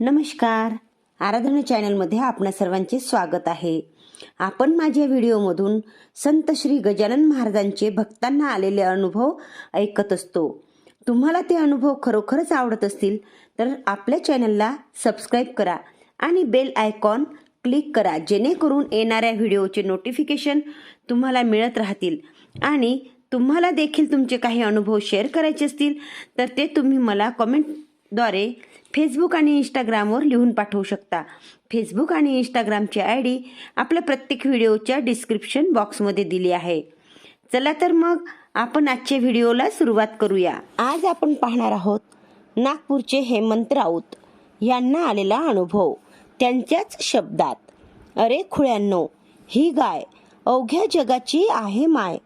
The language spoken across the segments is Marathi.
नमस्कार. आराधना चॅनलमध्ये आपणा सर्वांचे स्वागत आहे. आपण माझ्या व्हिडिओमधून संत श्री गजानन महाराजांचे भक्तांना आलेले अनुभव ऐकत असतो. तुम्हाला ते अनुभव खरोखरच आवडत असतील तर आपल्या चॅनलला सबस्क्राईब करा आणि बेल आयकॉन क्लिक करा जेणेकरून येणाऱ्या व्हिडिओचे नोटिफिकेशन तुम्हाला मिळत राहतील. आणि तुम्हाला देखील तुमचे काही अनुभव शेअर करायचे असतील तर ते तुम्ही मला कमेंटद्वारे फेसबुक आणि इंस्टाग्रामवर लिहून पाठवू शकता. फेसबुक आणि इंस्टाग्रामची आय डी आपल्या प्रत्येक व्हिडिओच्या डिस्क्रिप्शन बॉक्समध्ये दिली आहे. चला तर मग आपण आजच्या व्हिडिओला सुरुवात करूया. आज आपण पाहणार आहोत नागपूरचे हेमंत राऊत यांना आलेला अनुभव. त्यांच्याच शब्दात अरे खुळ्यांनो ही गाय अवघ्या जगाची आहे माय.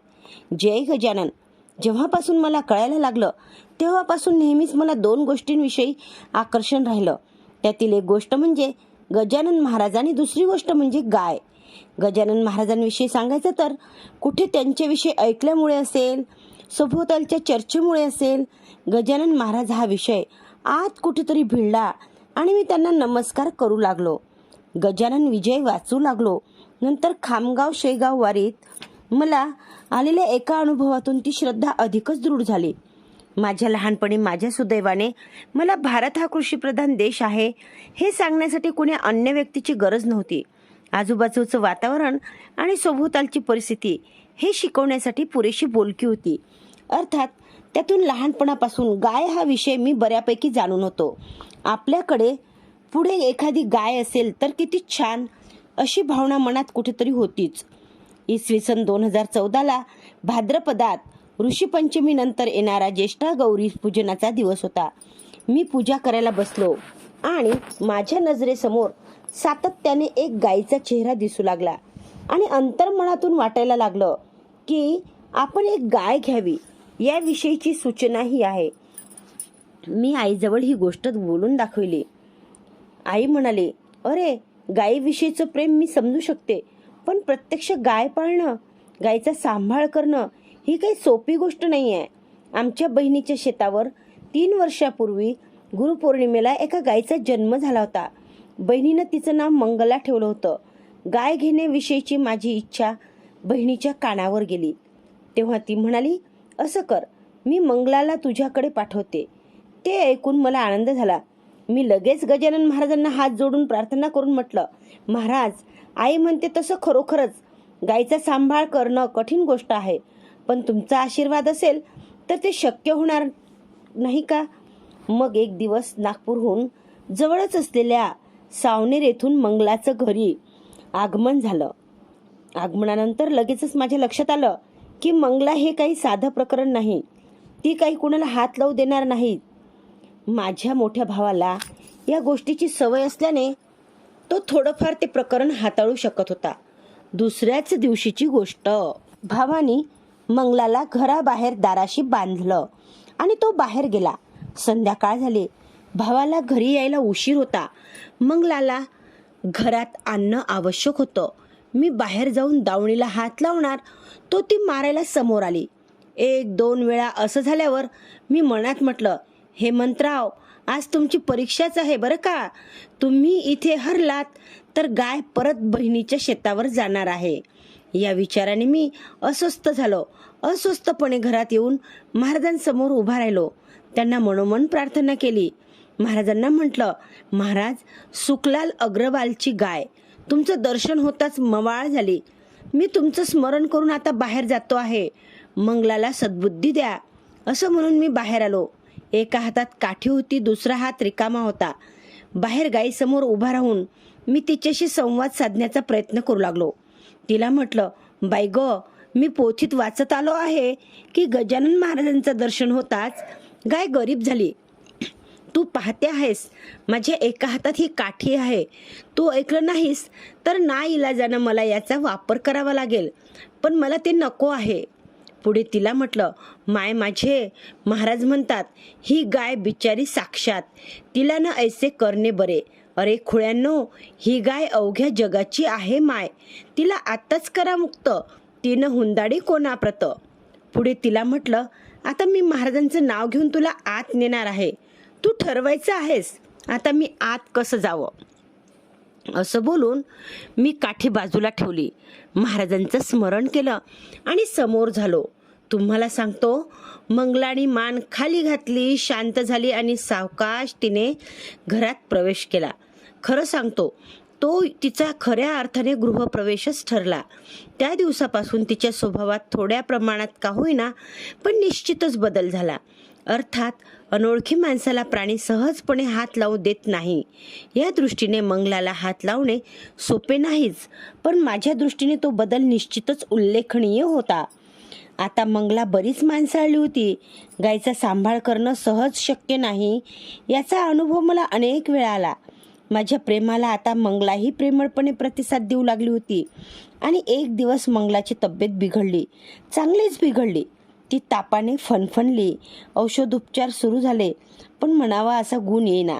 जय गजानन. जेव्हापासून मला कळायला लागलं तेव्हापासून नेहमीच मला दोन गोष्टींविषयी आकर्षण राहिलं. त्यातील एक गोष्ट म्हणजे गजानन महाराज आणि दुसरी गोष्ट म्हणजे गाय. गजानन महाराजांविषयी सांगायचं तर कुठे त्यांच्याविषयी ऐकल्यामुळे असेल सभोवतालच्या चर्चेमुळे असेल गजानन महाराज हा विषय आत कुठेतरी भिडला आणि मी त्यांना नमस्कार करू लागलो. गजानन विजय वाचू लागलो. नंतर खामगाव शेगाव वारीत मला आलेल्या एका अनुभवातून ती श्रद्धा अधिकच दृढ झाली. माझ्या लहानपणी माझ्या सुदैवाने मला भारत हा कृषीप्रधान देश आहे हे सांगण्यासाठी कुणी अन्य व्यक्तीची गरज नव्हती. आजूबाजूचं वातावरण आणि सभोवतालची परिस्थिती हे शिकवण्यासाठी पुरेशी बोलकी होती. अर्थात त्यातून लहानपणापासून गाय हा विषय मी बऱ्यापैकी जाणून होतो. आपल्याकडे पुढे एखादी गाय असेल तर किती छान अशी भावना मनात कुठेतरी होतीच. इसवी सन दोन हजार चौदाला भाद्रपदात ऋषीपंचमी नंतर येणारा ज्येष्ठा गौरी पूजनाचा दिवस होता. मी पूजा करायला बसलो आणि माझ्या नजरेसमोर सातत्याने एक गायीचा चेहरा दिसू लागला आणि अंतर्मनातून वाटायला लागलं की आपण एक गाय घ्यावी याविषयीची सूचनाही आहे. मी आईजवळ ही गोष्ट बोलून दाखवली. आई म्हणाले अरे गायीविषयीचं प्रेम मी समजू शकते पण प्रत्यक्ष गाय पाळणं गायीचा सांभाळ करणं ही काही सोपी गोष्ट नाही आहे आमच्या बहिणीच्या शेतावर तीन वर्षापूर्वी गुरुपौर्णिमेला एका गायीचा जन्म झाला होता. बहिणीनं तिचं नाव मंगला ठेवलं होतं. गाय घेण्याविषयीची माझी इच्छा बहिणीच्या कानावर गेली. तेव्हा ती म्हणाली असं कर मी मंगलाला तुझ्याकडे पाठवते. ते ऐकून मला आनंद झाला. मी लगेच गजानन महाराजांना हात जोडून प्रार्थना करून म्हटलं महाराज आई म्हणते तसं खरोखरच. गायीचा सांभाळ करणं कठीण गोष्ट आहे. पण तुमचा आशीर्वाद असेल तर ते शक्य होणार नाही का? मग एक दिवस नागपूरहून जवळच असलेल्या सावनेर येथून मंगलाचं घरी आगमन झालं. आगमनानंतर लगेचच माझ्या लक्षात आलं की मंगला हे काही साधं प्रकरण नाही. ती काही कुणाला हात लावू देणार नाही. माझ्या मोठ्या भावाला या गोष्टीची सवय असल्याने तो थोडंफार ते प्रकरण हाताळू शकत होता. दुसऱ्याच दिवशीची गोष्ट. भावानी मंगलाला घराबाहेर दाराशी बांधलं आणि तो बाहेर गेला. संध्याकाळ झाली. भावाला घरी यायला उशीर होता. मंगलाला घरात आणणं आवश्यक होतं. मी बाहेर जाऊन दावणीला हात लावणार तो ती मारायला समोर आली. एक दोन वेळा असं झाल्यावर मी मनात म्हटलं हेमंतराव आज तुमची परीक्षाच आहे बरं का? तुम्ही इथे हरलात तर गाय परत बहिणीच्या शेतावर जाणार आहे. या विचाराने मी अस्वस्थ झालो. अस्वस्थपणे घरात येऊन महाराजांसमोर उभा राहिलो. त्यांना मनोमन प्रार्थना केली. महाराजांना म्हटलं महाराज सुकलाल अग्रवालची गाय. तुमचं दर्शन होताच मवाळ झाली. मी तुमचं स्मरण करून आता बाहेर जातो आहे. मंगलाला सद्बुद्धी द्या. असं म्हणून मी बाहेर आलो. एका हातात काठी होती दुसरा हात रिकामा होता. बाहेर गाईसमोर उभा राहून मी तिच्याशी संवाद साधण्याचा प्रयत्न करू लागलो. तिला म्हटलं बाई ग मी पोथीत वाचत आलो आहे की गजानन महाराजांचं दर्शन होताच गाय गरीब झाली. तू पाहते आहेस माझ्या एका हातात ही काठी आहे. तू ऐकलं नाहीस तर ना इलाजानं मला याचा वापर करावा लागेल. पण मला ते नको आहे. पुढे तिला म्हटलं माय माझे महाराज म्हणतात ही गाय बिचारी साक्षात. तिला ना ऐसे करणे बरे. अरे खुळ्यांनो ही गाय अवघ्या जगाची आहे माय. तिला आत्ताच करा मुक्त तिनं हुंदाडी कोणाप्रत? पुढे तिला म्हटलं आता मी महाराजांचं नाव घेऊन तुला आत नेणार आहे. तू ठरवायचं आहेस. आता मी आत कसं जावं? असं बोलून मी काठी बाजूला ठेवली. महाराजांचं स्मरण केलं आणि समोर झालो. तुम्हाला सांगतो मंगलानी मान खाली घातली शांत झाली आणि सावकाश तिने घरात प्रवेश केला. खरं सांगतो तो तिचा खऱ्या अर्थाने गृहप्रवेशच ठरला. त्या दिवसापासून तिच्या स्वभावात थोड्या प्रमाणात का होईना पण निश्चितच बदल झाला. अर्थात अनोळखी माणसाला प्राणी सहजपणे हात लावू देत नाही. या दृष्टीने मंगलाला हात लावणे सोपे नाहीच पण माझ्या दृष्टीने तो बदल निश्चितच उल्लेखनीय होता. आता मंगला बरीच माणसाळली होती. गायचा सांभाळ करणं सहज शक्य नाही याचा अनुभव मला अनेक वेळा आला. माझ्या प्रेमाला आता मंगलाही प्रेमळपणे प्रतिसाद देऊ लागली होती. आणि एक दिवस मंगलाची तब्येत बिघडली. चांगलीच बिघडली. ती तापाने फणफणली. औषधोपचार सुरू झाले. पण म्हणावा असा गुण येईना.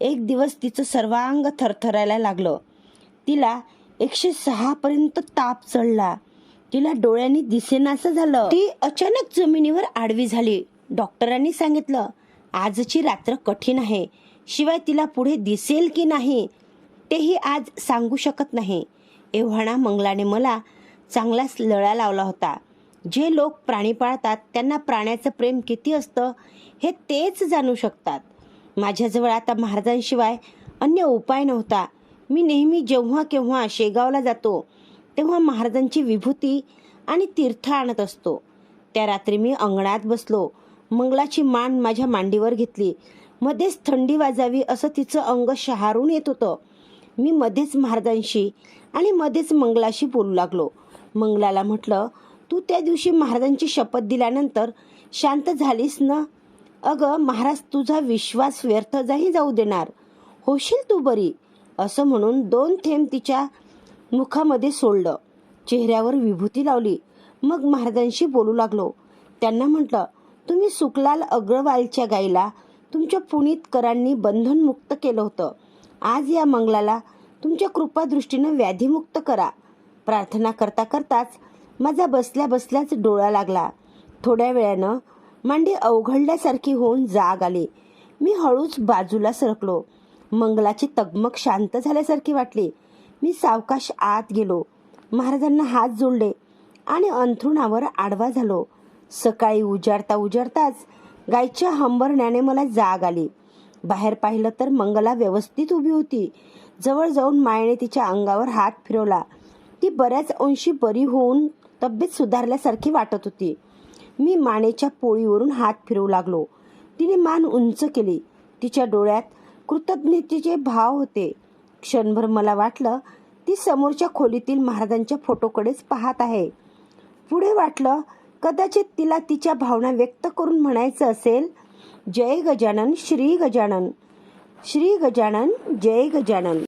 एक दिवस तिचं सर्वांग थरथरायला लागलं. तिला एकशे सहा पर्यंत ताप चढला. तिला डोळ्यांनी दिसेनासं झालं. ती अचानक जमिनीवर आडवी झाली. डॉक्टरांनी सांगितलं आजची रात्र कठीण आहे. शिवाय तिला पुढे दिसेल की नाही तेही आज सांगू शकत नाही. एव्हाना मंगलाने मला चांगलाच लळा लावला होता. जे लोक प्राणी पाळतात त्यांना प्राण्याचं प्रेम किती असतं हे तेच जाणू शकतात. माझ्याजवळ आता महाराजांशिवाय अन्य उपाय नव्हता. मी नेहमी जेव्हा केव्हा शेगावला जातो तेव्हा महाराजांची विभूती आणि तीर्थ आणत असतो. त्या रात्री मी अंगणात बसलो. मंगलाची मान माझ्या मांडीवर घेतली. मध्येच थंडी वाजावी असं तिचं अंग शहारून येत होतं. मी मध्येच महाराजांशी आणि मध्येच मंगलाशी बोलू लागलो. मंगलाला म्हटलं तू त्या दिवशी महाराजांची शपथ दिल्यानंतर शांत झालीस ना? अगं महाराज तुझा विश्वास व्यर्थ जाही जाऊ देणार. होशील तू बरी. असं म्हणून दोन थेंब तिच्या मुखामध्ये सोडलं. चेहऱ्यावर विभूती लावली. मग महाराजांशी बोलू लागलो. त्यांना म्हटलं तुम्ही सुकलाल अग्रवालच्या गाईला तुमच्या पुनीतकरांनी बंधनमुक्त केलं होतं. आज या मंगलाला तुमच्या कृपादृष्टीनं व्याधीमुक्त करा. प्रार्थना करता करताच माझा बसल्या बसल्याच डोळा लागला. थोड्या वेळानं मांडी अवघडल्यासारखी होऊन जाग आली. मी हळूच बाजूला सरकलो. मंगलाची तगमग शांत झाल्यासारखी वाटली. मी सावकाश आत गेलो. महाराजांना हात जोडले आणि अंथरुणावर आडवा झालो. सकाळी उजाडता उजाडताच गायच्या हंबरण्याने मला जाग आली. बाहेर पाहिलं तर मंगला व्यवस्थित उभी होती. जवळ जाऊन मायेने तिच्या अंगावर हात फिरवला. ती बऱ्याच अंशी बरी होऊन तब्येत सुधारल्यासारखी वाटत होती. मी मानेच्या पोळीवरून हात फिरवू लागलो. तिने मान उंच केली. तिच्या डोळ्यात कृतज्ञतेचे भाव होते. क्षणभर मला वाटलं ती समोरच्या खोलीतील महाराजांच्या फोटोकडेच पाहत आहे. पुढे वाटलं कदाचित तिला तिच्या भावना व्यक्त करून म्हणायचं असेल जय गजानन श्री गजानन. श्री गजानन जय गजानन.